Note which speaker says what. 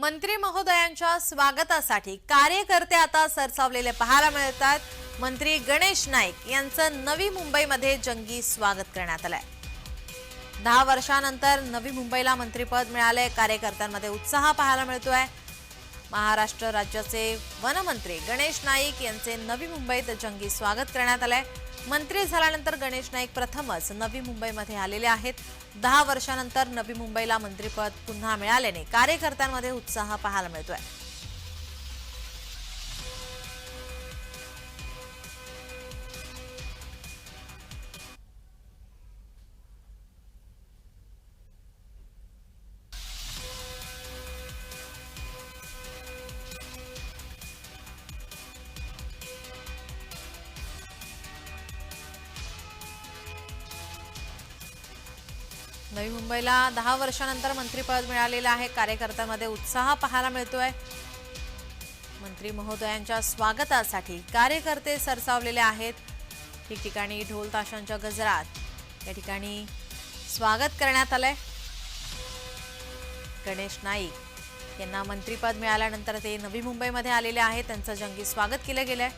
Speaker 1: मंत्री महोदयांच्या स्वागतासाठी कार्यकर्ते आता सरसावलेले पाहायला मिळतात. मंत्री गणेश नाईक यांचं नवी मुंबईमध्ये जंगी स्वागत करण्यात आलंय. दहा वर्षानंतर नवी मुंबईला मंत्रीपद मिळाले कार्यकर्त्यांमध्ये उत्साह पाहायला मिळतोय. महाराष्ट्र राज्याचे वनमंत्री गणेश नाईक यांचे नवी मुंबईत जंगी स्वागत करण्यात आलंय. मंत्री झाल्यानंतर गणेश नाईक प्रथमच नवी मुंबईमध्ये आलेले आहेत. दहा वर्षानंतर नवी मुंबईला मंत्रिपद पुन्हा मिळाल्याने कार्यकर्त्यांमध्ये उत्साह पाहायला मिळतोय. नवी मुंबईला दहा वर्षानंतर मंत्रीपद मिळालेलं आहे. कार्यकर्त्यांमध्ये उत्साह पाहायला मिळतोय. मंत्री महोदयांच्या स्वागतासाठी कार्यकर्ते सरसावलेले आहेत. ठिकठिकाणी ढोल ताशांच्या गजरात या ठिकाणी स्वागत करण्यात आलंय. गणेश नाईक यांना मंत्रीपद मिळाल्यानंतर ते नवी मुंबईमध्ये आलेले आहेत. त्यांचं जंगी स्वागत केलं गेलंय.